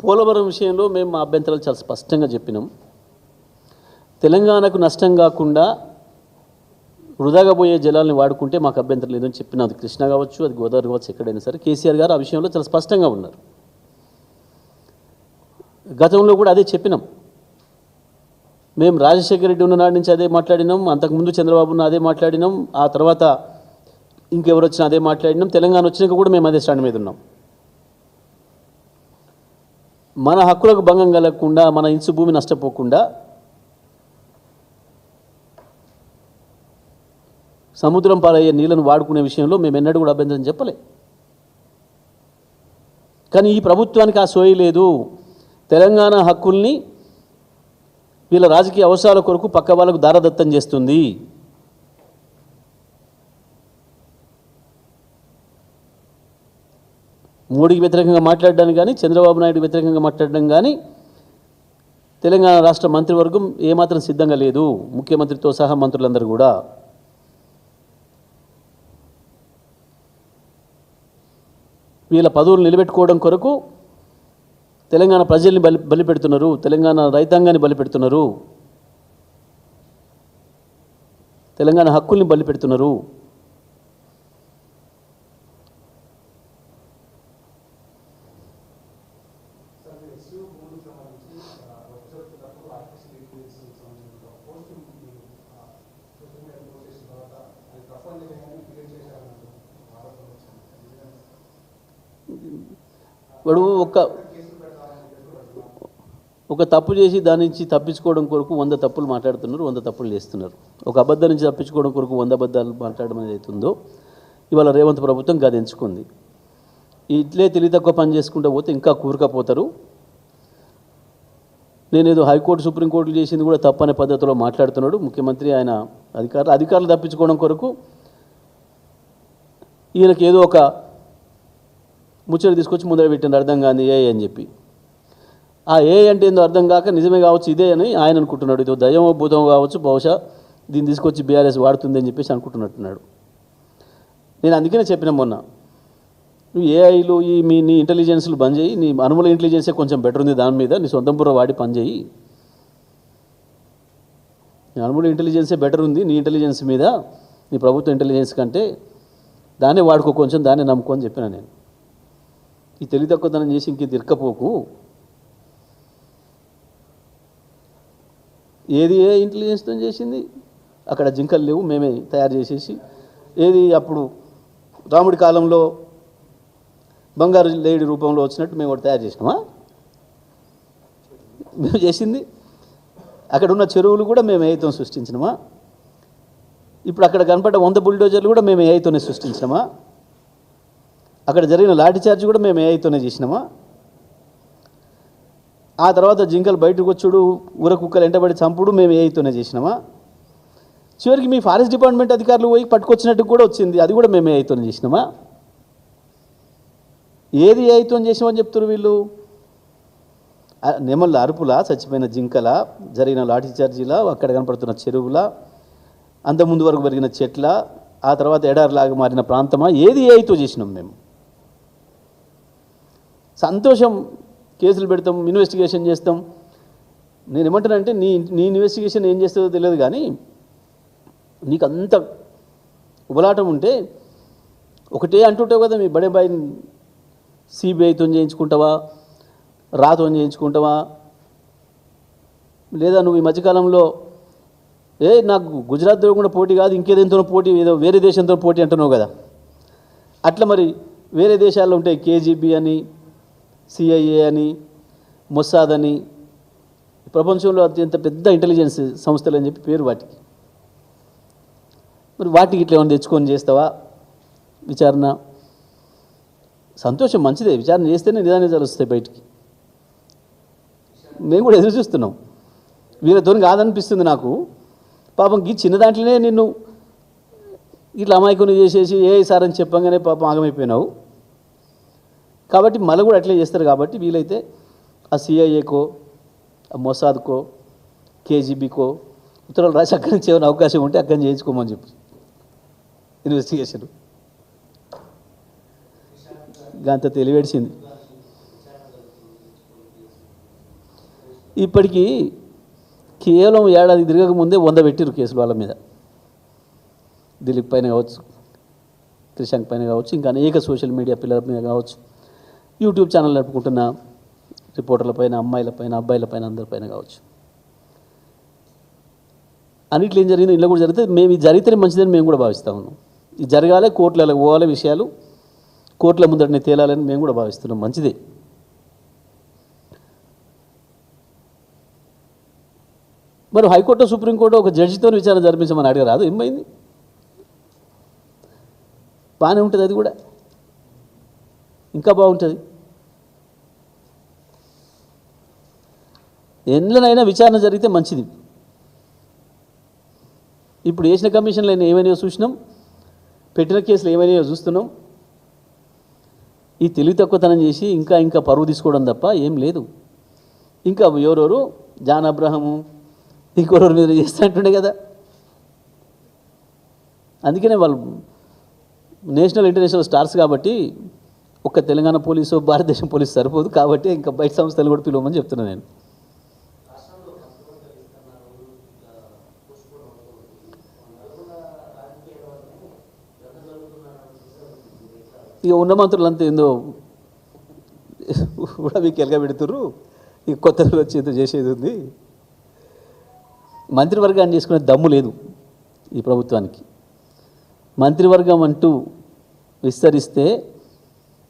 పోలవరం విషయంలో మేము మా అభ్యంతరాలు చాలా స్పష్టంగా చెప్పినాం. తెలంగాణకు నష్టం కాకుండా వృధాగా పోయే జలాల్ని వాడుకుంటే మాకు అభ్యంతరం లేదని చెప్పిన అది కృష్ణ కావచ్చు అది గోదావరి కావచ్చు ఎక్కడైనా సరే కేసీఆర్ గారు ఆ విషయంలో చాలా స్పష్టంగా ఉన్నారు. గతంలో కూడా అదే చెప్పినాం. మేము రాజశేఖర రెడ్డి ఉన్న నుంచి అదే మాట్లాడినాం అంతకుముందు చంద్రబాబు ఉన్న అదే మాట్లాడినాం ఆ తర్వాత ఇంకెవరు వచ్చినా అదే మాట్లాడినాం తెలంగాణ వచ్చినాక కూడా మేము అదే స్టాండ్ మీద ఉన్నాం. మన హక్కులకు భంగం కలగకుండా మన ఇంచు భూమి నష్టపోకుండా సముద్రం పాలయ్యే నీళ్ళను వాడుకునే విషయంలో మేము ఎన్నడూ కూడా అభ్యంతరం చెప్పలే. కానీ ఈ ప్రభుత్వానికి ఆ సోయి లేదు. తెలంగాణ హక్కుల్ని వీళ్ళ రాజకీయ అవసరాల కొరకు పక్క వాళ్ళకు దారదత్తం చేస్తుంది. మోడీకి వ్యతిరేకంగా మాట్లాడడం కానీ చంద్రబాబు నాయుడు వ్యతిరేకంగా మాట్లాడడం కానీ తెలంగాణ రాష్ట్ర మంత్రివర్గం ఏమాత్రం సిద్ధంగా లేదు. ముఖ్యమంత్రితో సహా మంత్రులందరూ కూడా. వీళ్ళ పదవులు నిలబెట్టుకోవడం కొరకు తెలంగాణ ప్రజల్ని బలి బలిపెడుతున్నారు. తెలంగాణ రైతాంగాన్ని బలిపెడుతున్నారు. తెలంగాణ హక్కుల్ని బలిపెడుతున్నారు. వాడు ఒక ఒక తప్పు చేసి దాని నుంచి తప్పించుకోవడం కొరకు వంద తప్పులు మాట్లాడుతున్నారు వంద తప్పులు చేస్తున్నారు. ఒక అబద్ధం నుంచి తప్పించుకోవడం కొరకు వంద అబద్ధాలు మాట్లాడడం అనేది అవుతుందో ఇవాళ రేవంత్ ప్రభుత్వం గది ఎంచుకుంది ఇట్లే తెలివి తక్కువ పని చేసుకుంటూ పోతే ఇంకా కూరకపోతారు. నేనేదో హైకోర్టు సుప్రీంకోర్టులు చేసింది కూడా తప్పనే పద్ధతిలో మాట్లాడుతున్నాడు. ముఖ్యమంత్రి ఆయన అధికారులు అధికారులు తప్పించుకోవడం కొరకు ఈయనకి ఏదో ఒక ముచ్చట తీసుకొచ్చి ముందర పెట్టింది అర్థం కాదు ఏ అని చెప్పి. ఆ ఏ అంటే ఏందో అర్థం కాక నిజమే కావచ్చు ఇదే అని ఆయన అనుకుంటున్నాడు. ఇది దయ్యమో భూతం కావచ్చు బహుశా దీన్ని తీసుకొచ్చి బీఆర్ఎస్ వాడుతుంది అని చెప్పేసి అనుకుంటున్నట్టున్నాడు. నేను అందుకనే చెప్పిన మొన్న నువ్వు ఏఐలు ఈ మీ నీ ఇంటెలిజెన్స్లు బంద్ చేయి నీ అనుమల ఇంటెలిజెన్సే కొంచెం బెటర్ ఉంది దాని మీద నీ సొంతం బుర్ర వాడి పని చేయి. నీ అనుమల ఇంటెలిజెన్సే బెటర్ ఉంది నీ ఇంటెలిజెన్స్ మీద నీ ప్రభుత్వ ఇంటెలిజెన్స్ కంటే దాన్నే వాడుకో కొంచెం దాన్నే నమ్ముకో అని చెప్పిన నేను. ఈ తెలివి తక్కువతనం చేసి ఇంక తిరక్కపోకు ఏది ఏ ఇంటెలిజెన్స్తో చేసింది? అక్కడ జింకలు లేవు మేమే తయారు చేసేసి. ఏది అప్పుడు రాముడి కాలంలో బంగారు లేడి రూపంలో వచ్చినట్టు మేము కూడా తయారు చేసినామా? మేము చేసింది. అక్కడ ఉన్న చెరువులు కూడా మేము ఏఐతో సృష్టించినమా? ఇప్పుడు అక్కడ కనపడ్డ వంద బుల్డోజర్లు కూడా మేము ఏఐతోనే సృష్టించినామా? అక్కడ జరిగిన లాఠీ చార్జ్ కూడా మేము ఏఐతోనే చేసినామా? ఆ తర్వాత జింకలు బయటకు వచ్చుడు ఊర కుక్కలు ఎంటబడి చంపుడు మేము ఏఐతోనే చేసినామా? చివరికి మీ ఫారెస్ట్ డిపార్ట్మెంట్ అధికారులు పోయి పట్టుకొచ్చినట్టు కూడా వచ్చింది. అది కూడా మేము ఏఐతోనే చేసినామా? ఏది ఏఐతోనే చేసినామని చెప్తున్నారు వీళ్ళు? నెమళ్ళ అరుపుల చచ్చిపోయిన జింకల జరిగిన లాఠీ చార్జీలా అక్కడ కనపడుతున్న చెరువుల అంత ముందు వరకు పెరిగిన చెట్ల ఆ తర్వాత ఎడారిలాగా మారిన ప్రాంతమా? ఏది ఏఐతో చేసినాం మేము? సంతోషం కేసులు పెడతాం ఇన్వెస్టిగేషన్ చేస్తాం. నేను ఏమంటానంటే నీ నీ ఇన్వెస్టిగేషన్ ఏం చేస్తుందో తెలియదు కానీ నీకు అంత ఉబలాటం ఉంటే ఒకటే అంటుంటావు కదా మీ బడే బాయ్ సిబిఐతో చేయించుకుంటావా? రాతో చేయించుకుంటావా? లేదా నువ్వు ఈ మధ్యకాలంలో ఏ నాకు గుజరాత్తో కూడా పోటీ కాదు ఇంకేదేంతో పోటీ ఏదో వేరే దేశంతో పోటీ అంటున్నావు కదా. అట్లా మరి వేరే దేశాల్లో ఉంటాయి కేజీబీ అని సిఐఏ అని మొస్సాద్ అని ప్రపంచంలో అత్యంత పెద్ద ఇంటెలిజెన్స్ సంస్థలు అని చెప్పి పేరు వాటికి. మరి వాటికి ఇట్లా ఏమైనా తెచ్చుకొని చేస్తావా? విచారణ? సంతోషం మంచిదే. విచారణ చేస్తేనే నిజానిజాలు వస్తాయి బయటికి. మేము కూడా ఎదురు చూస్తున్నాం. వీళ్ళతో కాదనిపిస్తుంది నాకు. పాపం ఈ చిన్న దాంట్లోనే నిన్ను ఇట్లా అమాయకుని చేసేసి ఏ సార్ అని చెప్పంగానే పాపం ఆగమైపోయినావు. కాబట్టి మళ్ళీ కూడా అట్లే చేస్తారు కాబట్టి వీలైతే ఆ సిఐఏకో ఆ మొసాద్కో కేజీబీకో ఉత్తరాలు రాసి అక్కడి నుంచి ఏమైనా అవకాశం ఉంటే అక్కడి నుంచి చేయించుకోమని చెప్పి ఇన్వెస్టిగేషన్ అంత తెలివేడిసింది. ఇప్పటికీ కేవలం ఏడాది తిరగక ముందే వంద పెట్టిరు కేసులు వాళ్ళ మీద. దిలీప్ పైన కావచ్చు క్రిషాంక్ పైన కావచ్చు ఇంకా అనేక సోషల్ మీడియా పిల్లల మీద కావచ్చు. యూట్యూబ్ ఛానల్ నడుపుకుంటున్న రిపోర్టర్ల పైన అమ్మాయిల పైన అబ్బాయిల పైన అందరిపైన కావచ్చు. అన్నిట్లో ఏం జరిగిందో ఇలా కూడా జరిగితే మేము ఇది జరిగితే మంచిదని మేము కూడా భావిస్తా ఉన్నాం. ఇది జరగాలి కోర్టులలో పోవాలి విషయాలు కోర్టుల ముందటనే తేలాలని మేము కూడా భావిస్తున్నాం. మంచిదే. మరి హైకోర్టు సుప్రీంకోర్టు ఒక జడ్జితో విచారణ జరిపించమని అడగరాదు ఏమైంది? బాగానే ఉంటుంది అది కూడా. ఇంకా బాగుంటుంది. ఎన్నైనా విచారణ జరిగితే మంచిది. ఇప్పుడు వేసిన కమిషన్లు అయినా ఏమైనాయో చూసినాం? పెట్టిన కేసులు ఏమైనాయో చూస్తున్నాం? ఈ తెలివి తక్కువతనం చేసి ఇంకా ఇంకా పరువు తీసుకోవడం తప్ప ఏం లేదు. ఇంకా ఎవరెవరు? జాన్ అబ్రహము ఇంకొకరి మీద చేస్తున్నట్టుండే కదా. అందుకనే వాళ్ళు నేషనల్ ఇంటర్నేషనల్ స్టార్స్ కాబట్టి ఒక్క తెలంగాణ పోలీసు భారతదేశం పోలీసు సరిపోదు కాబట్టి ఇంకా బయట సంస్థలు కూడా పిలవమని చెప్తున్నాను నేను. ఇక ఉన్న మంత్రులంతా ఏందో కూడా మీకు ఎలగ పెడుతుర్రు. ఈ కొత్త వచ్చి ఏదో చేసేది ఉంది. మంత్రివర్గాన్ని చేసుకునే దమ్ము లేదు ఈ ప్రభుత్వానికి. మంత్రివర్గం అంటూ విస్తరిస్తే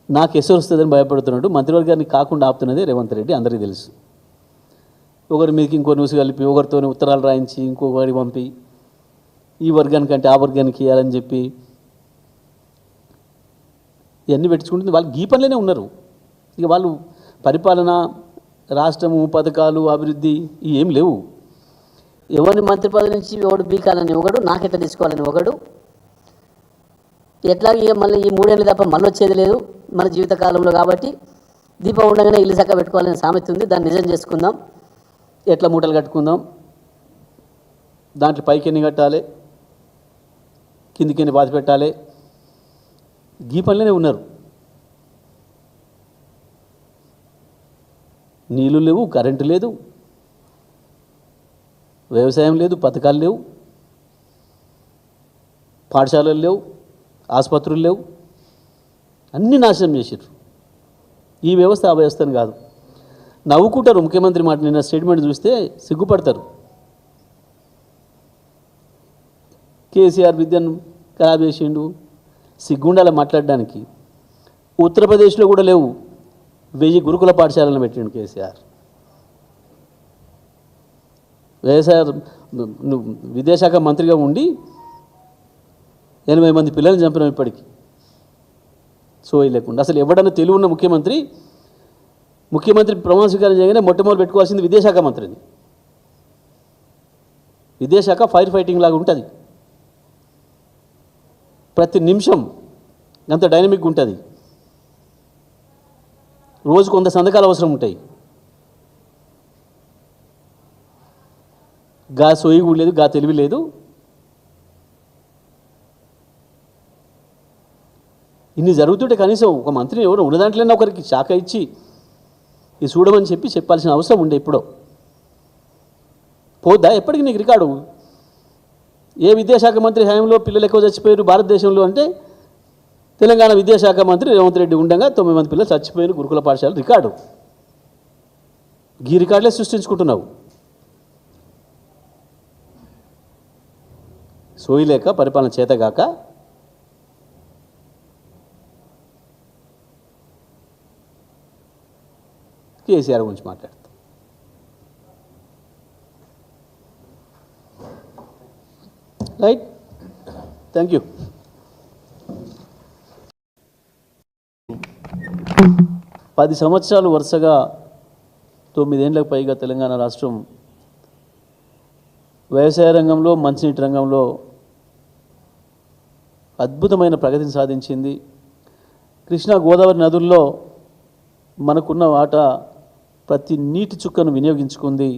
నాకు ఎసరు వస్తుందని భయపడుతున్నాడు. మంత్రివర్గాన్ని కాకుండా ఆపుతున్నదే రేవంత్ రెడ్డి అందరికీ తెలుసు. ఒకరి మీదకి ఇంకో న్యూస్ కలిపి ఒకరితో ఉత్తరాలు రాయించి ఇంకొకరి పంపి ఈ వర్గానికంటే ఆ వర్గానికి ఇవ్వాలని చెప్పి ఇవన్నీ పెట్టించుకుంటుంది వాళ్ళు గీ పనిలోనే ఉన్నారు. ఇక వాళ్ళు పరిపాలన రాష్ట్రము పథకాలు అభివృద్ధి ఇవి ఏం లేవు. ఎవరిని మంత్రి పదవి నుంచి ఎవడు బీకాలని ఒకడు నాకెట్లా తీసుకోవాలని ఒకడు. ఎట్లా ఇక మళ్ళీ ఈ మూడేళ్ళు తప్ప మళ్ళీ వచ్చేది లేదు. మన జీవితకాలంలో కాబట్టి దీపం ఉండగానే ఇల్లు చక్క పెట్టుకోవాలని సామెత ఉంది. దాన్ని నిజం చేసుకుందాం. ఎట్లా మూటలు కట్టుకుందాం? దాంట్లో పైకి ఎన్ని కట్టాలి? కిందికి ఎన్ని బాధ పెట్టాలి? గీ పనిలోనే ఉన్నారు. నీళ్ళు లేవు కరెంటు లేదు వ్యవసాయం లేదు పథకాలు లేవు పాఠశాలలు లేవు ఆసుపత్రులు లేవు అన్నీ నాశనం చేసారు ఈ వ్యవస్థ ఆ వ్యవస్థను కాదు. నవ్వుకుంటారు ముఖ్యమంత్రి మాట నిన్న స్టేట్మెంట్ చూస్తే సిగ్గుపడతారు. కేసీఆర్ విద్యను ఖరాబ్ చేసిండు సిగ్గుండాల మాట్లాడడానికి. ఉత్తరప్రదేశ్లో కూడా లేవు. వెయ్యి గురుకుల పాఠశాలను పెట్టిండు కేసీఆర్. వ్యవసాయ విదేశాఖ విద్యాశాఖ మంత్రిగా ఉండి ఎనభై మంది పిల్లల్ని చంపినాం ఇప్పటికి. సోయి లేకుండా. అసలు ఎవడన్నా తెలివి ఉన్న ముఖ్యమంత్రి ముఖ్యమంత్రి ప్రమాణ స్వీకారం చేయగానే మొట్టమొదటి పెట్టుకోవాల్సింది విద్యాశాఖ మంత్రిని. విద్యాశాఖ ఫైర్ ఫైటింగ్ లాగా ఉంటుంది. ప్రతి నిమిషం ఎంత డైనమిక్గా ఉంటుంది. రోజు కొంత సంతకాలు అవసరం ఉంటాయి. గా సోయి కూడా లేదు గా తెలివి లేదు. ఇన్ని జరుగుతుంటే కనీసం ఒక మంత్రిని ఎవరు ఉన్న దాంట్లోనే ఒకరికి శాఖ ఇచ్చి ఇది చూడమని చెప్పి చెప్పాల్సిన అవసరం ఉండే ఎప్పుడో పోద్దా? ఎప్పటికీ నీకు రికార్డు? ఏ విద్యాశాఖ మంత్రి హయాంలో పిల్లలు ఎక్కువ చచ్చిపోయారు భారతదేశంలో అంటే తెలంగాణ విద్యాశాఖ మంత్రి రేవంత్ రెడ్డి ఉండగా తొమ్మిది మంది పిల్లలు చచ్చిపోయిన గురుకుల పాఠశాల రికార్డు. ఈ రికార్డులే సృష్టించుకుంటున్నావు. సోయలేక పరిపాలన చేతగాక కేసీఆర్ గురించి మాట్లాడు రైట్ థ్యాంక్ యూ పది సంవత్సరాలు వరుసగా తొమ్మిదేండ్లకు పైగా తెలంగాణ రాష్ట్రం వ్యవసాయ రంగంలో మంచినీటి రంగంలో అద్భుతమైన ప్రగతిని సాధించింది. కృష్ణా గోదావరి నదుల్లో మనకున్న ఆట ప్రతి నీటి చుక్కను వినియోగించుకుంది.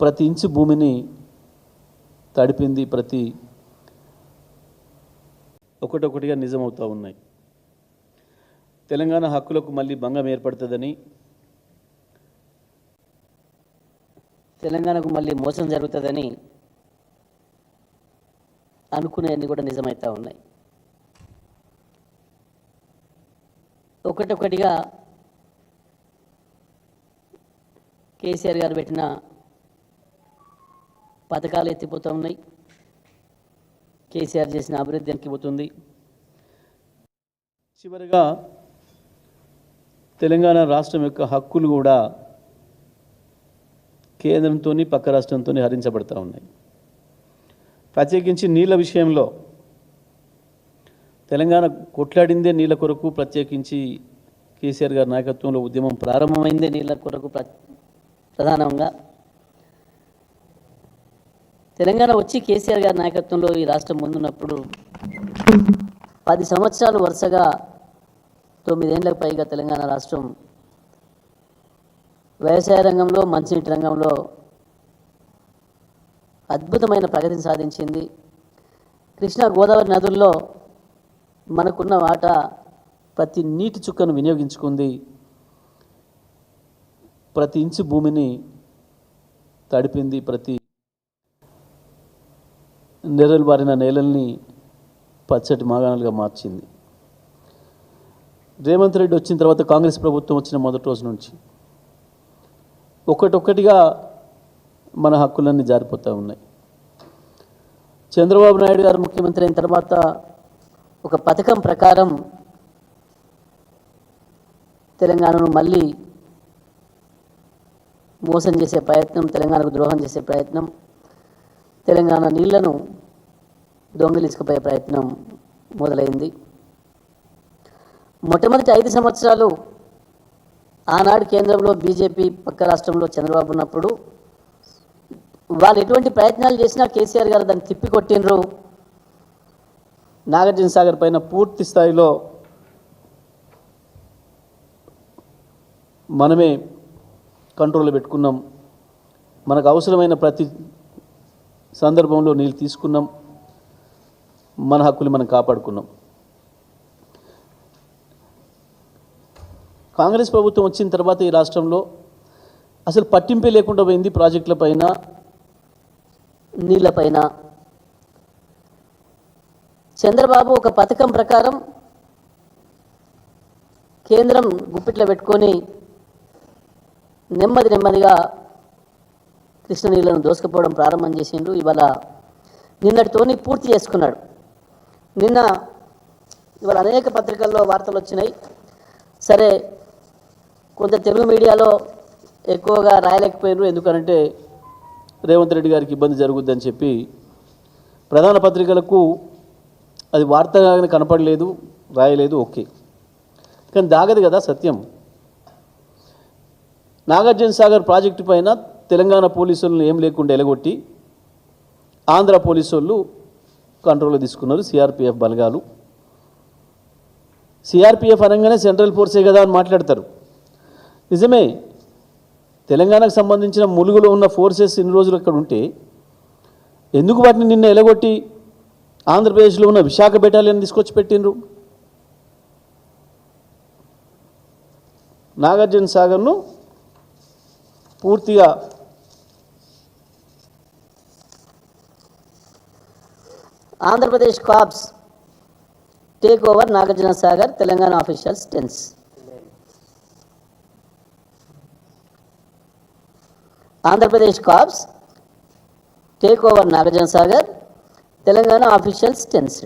ప్రతి ఇంచు భూమిని తడిపింది ప్రతి ఒకటొకటిగా నిజమవుతూ ఉన్నాయి. తెలంగాణ హక్కులకు మళ్ళీ భంగం ఏర్పడుతుందని తెలంగాణకు మళ్ళీ మోసం జరుగుతుందని అనుకునేవన్నీ కూడా నిజమవుతా ఉన్నాయి. ఒకటొకటిగా కేసీఆర్ గారు పెట్టిన పథకాలు ఎత్తిపోతూ ఉన్నాయి కేసీఆర్ చేసిన అభివృద్ధి ఎక్కిపోతుంది చివరిగా తెలంగాణ రాష్ట్రం యొక్క హక్కులు కూడా కేంద్రంతో పక్క రాష్ట్రంతో హరించబడతా ఉన్నాయి. ప్రత్యేకించి నీళ్ళ విషయంలో తెలంగాణ కొట్లాడిందే నీళ్ళ కొరకు ప్రత్యేకించి కేసీఆర్ గారి నాయకత్వంలో ఉద్యమం ప్రారంభమైందే నీళ్ళ కొరకు ప్ర ప్రధానంగా తెలంగాణ వచ్చి కేసీఆర్ గారి నాయకత్వంలో ఈ రాష్ట్రం ముందున్నప్పుడు పది సంవత్సరాలు వరుసగా తొమ్మిదేళ్ళకు పైగా తెలంగాణ రాష్ట్రం వ్యవసాయ రంగంలో మంచినీటి రంగంలో అద్భుతమైన ప్రగతిని సాధించింది. కృష్ణా గోదావరి నదుల్లో మనకున్న వాటా ప్రతి నీటి చుక్కను వినియోగించుకుంది. ప్రతి ఇంచు భూమిని తడిపింది ప్రతి నెర్రలు బారిన నేలల్ని పచ్చటి మాగాణాలుగా మార్చింది. రేవంత్ రెడ్డి వచ్చిన తర్వాత కాంగ్రెస్ ప్రభుత్వం వచ్చిన మొదటి రోజు నుంచి ఒకటొక్కటిగా మన హక్కులన్నీ జారిపోతూ ఉన్నాయి. చంద్రబాబు నాయుడు గారు ముఖ్యమంత్రి అయిన తర్వాత ఒక పథకం ప్రకారం తెలంగాణను మళ్ళీ మోసం చేసే ప్రయత్నం తెలంగాణకు ద్రోహం చేసే ప్రయత్నం తెలంగాణ నీళ్ళను దొంగిలించుకుపోయే ప్రయత్నం మొదలైంది. మొట్టమొదటి ఐదు సంవత్సరాలు ఆనాడు కేంద్రంలో బీజేపీ పక్క రాష్ట్రంలో చంద్రబాబు ఉన్నప్పుడు వాళ్ళు ఎటువంటి ప్రయత్నాలు చేసినా కేసీఆర్ గారు దాన్ని తిప్పికొట్టినరు నాగార్జున సాగర్ పైన పూర్తి స్థాయిలో మనమే కంట్రోల్ పెట్టుకున్నాం. మనకు అవసరమైన ప్రతి సందర్భంలో నీళ్ళు తీసుకున్నాం. మన హక్కులు మనం కాపాడుకున్నాం. కాంగ్రెస్ ప్రభుత్వం వచ్చిన తర్వాత ఈ రాష్ట్రంలో అసలు పట్టింపే లేకుండా పోయింది ప్రాజెక్టుల పైన నీళ్ళపైన. చంద్రబాబు ఒక పథకం ప్రకారం కేంద్రం గుప్పిట్లో పెట్టుకొని నెమ్మది నెమ్మదిగా కృష్ణ నీళ్ళను దోసుకుపోవడం ప్రారంభం చేసిండు. ఇవాళ నిన్నటితోని పూర్తి చేసుకున్నాడు. నిన్న ఇవాళ అనేక పత్రికల్లో వార్తలు వచ్చినాయి. సరే కొంత తెలుగు మీడియాలో ఎక్కువగా రాయలేకపోయినారు ఎందుకనంటే రేవంత్ రెడ్డి గారికి ఇబ్బంది జరుగుద్దని చెప్పి ప్రధాన పత్రికలకు అది వార్తగా కనపడలేదు రాయలేదు ఓకే. కానీ దాగదు కదా సత్యం. నాగార్జున సాగర్ ప్రాజెక్టు పైన తెలంగాణ పోలీసులను ఏం లేకుండా ఎలగొట్టి ఆంధ్ర పోలీసు వాళ్ళు కంట్రోల్లో తీసుకున్నారు సిఆర్పిఎఫ్ బలగాలు. సిఆర్పిఎఫ్ అనగానే సెంట్రల్ ఫోర్సే కదా అని మాట్లాడతారు. నిజమే తెలంగాణకు సంబంధించిన ములుగులో ఉన్న ఫోర్సెస్ ఇన్ని రోజులు అక్కడ ఉంటే ఎందుకు వాటిని నిన్న ఎలగొట్టి ఆంధ్రప్రదేశ్లో ఉన్న విశాఖ బెటాలియన్ తీసుకొచ్చి పెట్టిండ్రు? నాగార్జున సాగర్ను పూర్తిగా Andhra Pradesh cops take over Nagarjuna Sagar Telangana officials tense. Andhra Pradesh cops take over Nagarjuna Sagar Telangana officials tense.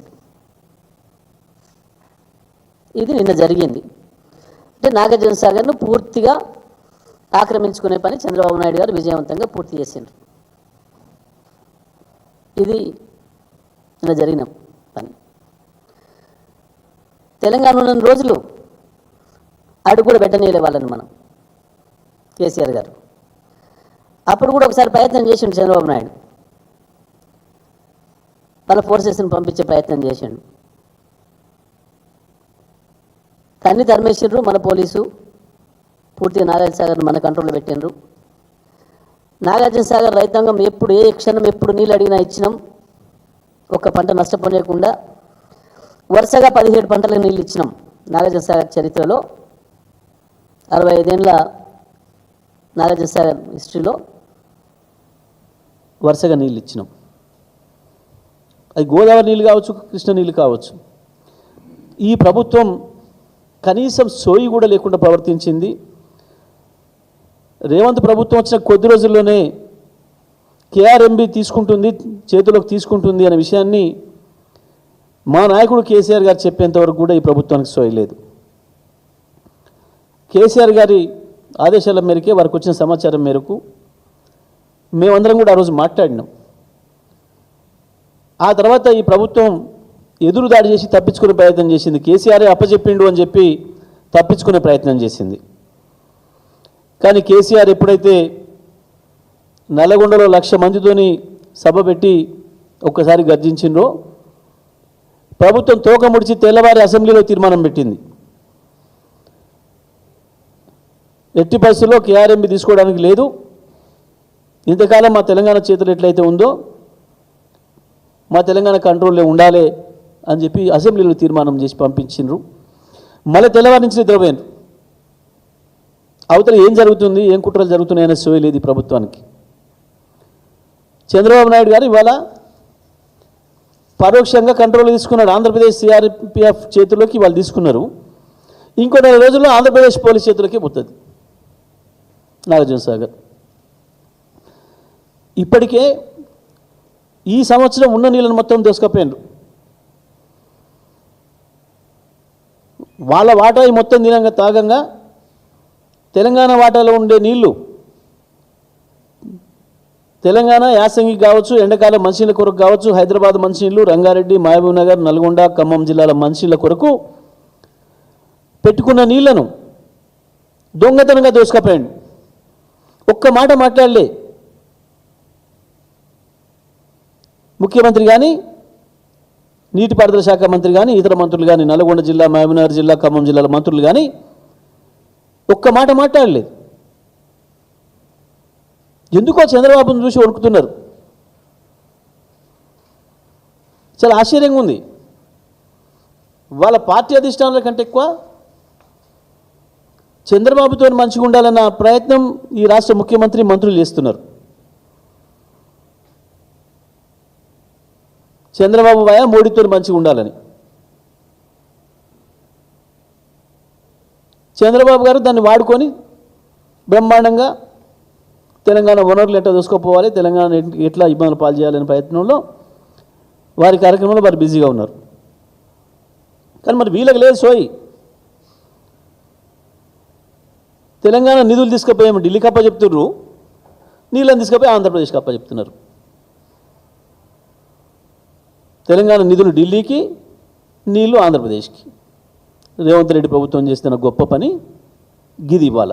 ఇది నిన్న జరిగింది. అంటే నాగార్జున సాగర్ను పూర్తిగా ఆక్రమించుకునే పని చంద్రబాబు నాయుడు గారు విజయవంతంగా పూర్తి చేసిండ్రు. ఇది నిన్న జరిగిన పని. తెలంగాణలో రోజులు అడుగు కూడా పెట్టనీయలే వాళ్ళని మనం కేసీఆర్ గారు. అప్పుడు కూడా ఒకసారి ప్రయత్నం చేసిండు చంద్రబాబు నాయుడు. వాళ్ళ ఫోర్సెస్ని పంపించే ప్రయత్నం చేసిండు. కన్ని ధర్మేశ్వరు మన పోలీసు పూర్తిగా నాగార్జున సాగర్ మన కంట్రోల్లో పెట్టిండ్రు. నాగార్జున సాగర్ రైతాంగం ఎప్పుడు ఏ క్షణం ఎప్పుడు నీళ్ళు అడిగినా ఇచ్చినాం. ఒక పంట నష్టపోలేకుండా వరుసగా పదిహేడు పంటలకు నీళ్ళు ఇచ్చినాం. నాగార్జున చరిత్రలో అరవై ఐదేళ్ళ నాగార్జున హిస్టరీలో వరుసగా నీళ్ళు ఇచ్చినాం. అది గోదావరి నీళ్ళు కావచ్చు కృష్ణ నీళ్ళు కావచ్చు. ఈ ప్రభుత్వం కనీసం సోయి కూడా లేకుండా ప్రవర్తించింది. రేవంత్ ప్రభుత్వం వచ్చిన కొద్ది రోజుల్లోనే కేఆర్ఎంబి తీసుకుంటుంది చేతిలోకి తీసుకుంటుంది అనే విషయాన్ని మా నాయకుడు కేసీఆర్ గారు చెప్పేంతవరకు కూడా ఈ ప్రభుత్వానికి సోయలేదు కేసీఆర్ గారి ఆదేశాల మేరకే వారికి వచ్చిన సమాచారం మేరకు మేమందరం కూడా ఆ రోజు మాట్లాడినాం. ఆ తర్వాత ఈ ప్రభుత్వం ఎదురు దాడి చేసి తప్పించుకునే ప్రయత్నం చేసింది. కేసీఆరే అప్పచెప్పిండు అని చెప్పి తప్పించుకునే ప్రయత్నం చేసింది. కానీ కేసీఆర్ ఎప్పుడైతే నల్లగొండలో లక్ష మందితోని సభ పెట్టి ఒక్కసారి గర్జించిండ్రో. ప్రభుత్వం తోక ముడిచి తెల్లవారి అసెంబ్లీలో తీర్మానం పెట్టింది. ఎట్టి పరిస్థితుల్లో కేఆర్ఎంబి తీసుకోవడానికి లేదు. ఇంతకాలం మా తెలంగాణ చేతులు ఎట్లయితే ఉందో మా తెలంగాణ కంట్రోల్లో ఉండాలి అని చెప్పి అసెంబ్లీలో తీర్మానం చేసి పంపించిండ్రు. మళ్ళీ తెల్లవారి నుంచి నిద్రపోయారు అవతల ఏం జరుగుతుంది ఏం కుట్రలు జరుగుతున్నాయనే సోయలేదు ప్రభుత్వానికి. చంద్రబాబు నాయుడు గారు ఇవాళ పరోక్షంగా కంట్రోల్ తీసుకున్నాడు. ఆంధ్రప్రదేశ్ సిఆర్పిఎఫ్ చేతుల్లోకి వాళ్ళు తీసుకున్నారు. ఇంకో నెల రోజుల్లో ఆంధ్రప్రదేశ్ పోలీస్ చేతులకే పోతుంది. నాగార్జున సాగర్. ఇప్పటికే ఈ సంవత్సరం ఉన్న నీళ్ళను మొత్తం దోసుకపోయారు వాళ్ళ వాటా మొత్తం తినంగా తాగంగా తెలంగాణ వాటాలో ఉండే నీళ్ళు తెలంగాణ యాసంగి కావచ్చు ఎండాకాలం మంచినీళ్ళ కొరకు కావచ్చు హైదరాబాద్ మంచినీళ్ళు రంగారెడ్డి మహబూబ్ నగర్ నల్గొండ ఖమ్మం జిల్లాల మంచినీళ్ళ కొరకు పెట్టుకున్న నీళ్ళను దొంగతనంగా దోసుకపోయాడు. ఒక్క మాట మాట్లాడలే. ముఖ్యమంత్రి కానీ నీటిపారుదల శాఖ మంత్రి కానీ ఇతర మంత్రులు కానీ నల్గొండ జిల్లా మహబూబ్నగర్ జిల్లా ఖమ్మం జిల్లాల మంత్రులు కానీ ఒక్క మాట మాట్లాడలేదు. ఎందుకో చంద్రబాబును చూసి వణుకుతున్నారు. చాలా ఆశ్చర్యంగా ఉంది. వాళ్ళ పార్టీ అధిష్టానాల కంటే ఎక్కువ చంద్రబాబుతో మంచిగా ఉండాలన్న ప్రయత్నం ఈ రాష్ట్ర ముఖ్యమంత్రి మంత్రులు చేస్తున్నారు. చంద్రబాబు వాయ మోడీతో మంచిగా ఉండాలని. చంద్రబాబు గారు దాన్ని వాడుకొని బ్రహ్మాండంగా తెలంగాణ వనరులు ఎట్లా చూసుకోపోవాలి తెలంగాణ ఎట్లా ఇబ్బందులు పాలు చేయాలనే ప్రయత్నంలో వారి కార్యక్రమంలో వారు బిజీగా ఉన్నారు. కానీ మరి వీళ్ళకి లేదు సోయి. తెలంగాణ నిధులు తీసుకుపోయాము ఢిల్లీకి అప్ప చెప్తున్నారు నీళ్ళని తీసుకుపోయి ఆంధ్రప్రదేశ్కి అప్ప చెప్తున్నారు తెలంగాణ నిధులు ఢిల్లీకి నీళ్ళు ఆంధ్రప్రదేశ్కి. రేవంత్ రెడ్డి ప్రభుత్వం చేస్తున్న గొప్ప పని గిది ఇవాళ.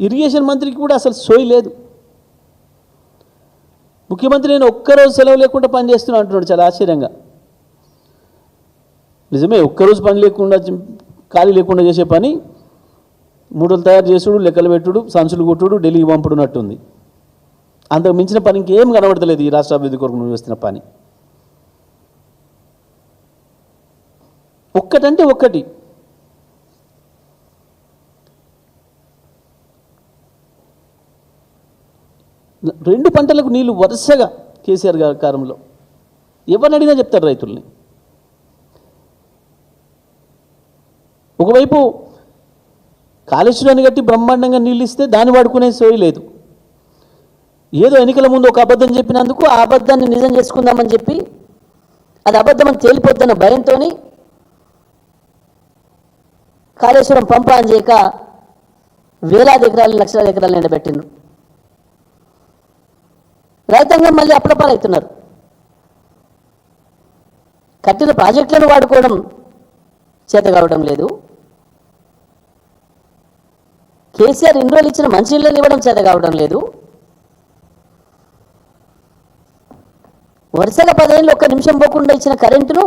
ఇరిగేషన్ మంత్రికి కూడా అసలు సోయి లేదు. ముఖ్యమంత్రి నేను ఒక్కరోజు సెలవు లేకుండా పనిచేస్తున్నా అంటున్నాడు చాలా ఆశ్చర్యంగా. నిజమే ఒక్కరోజు పని లేకుండా ఖాళీ లేకుండా చేసే పని మూడలు తయారు చేసుడు లెక్కలు పెట్టుడు సంచులు కొట్టుడు ఢిల్లీకి పంపుడున్నట్టుంది. అంతకు మించిన పని ఇంకేం కనబడతలేదు ఈ రాష్ట్ర అభివృద్ధి కొరకు నువ్వు చేస్తున్న పని. ఒక్కటంటే ఒక్కటి. రెండు పంటలకు నీళ్ళు వరుసగా కేసీఆర్ గారి కాలంలో. ఎవరిని అడిగినా చెప్తారు రైతుల్ని. ఒకవైపు కాళేశ్వరాన్ని కట్టి బ్రహ్మాండంగా నీళ్ళు ఇస్తే దాన్ని వాడుకునే సోయి లేదు. ఏదో ఎన్నికల ముందు ఒక అబద్ధం చెప్పినందుకు ఆ అబద్ధాన్ని నిజం చేసుకుందామని చెప్పి అది అబద్ధం అని తేలిపోద్దన్న భయంతో కాళేశ్వరం పంప అని చేయక వేలాది ఎకరాలు లక్షలాది ఎకరాలు ఎండబెట్టిండ్రు. రైతాంగం మళ్ళీ అప్పుడపాలవుతున్నారు కట్టిన ప్రాజెక్టులను వాడుకోవడం చేత కావడం లేదు. కేసీఆర్ ఇన్ని రోజులు ఇచ్చిన మంచినీళ్ళని ఇవ్వడం చేత కావడం లేదు. వరుసగా పదేళ్ళు ఒక్క నిమిషం పోకుండా ఇచ్చిన కరెంటును